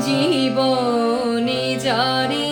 জীবনী জারি।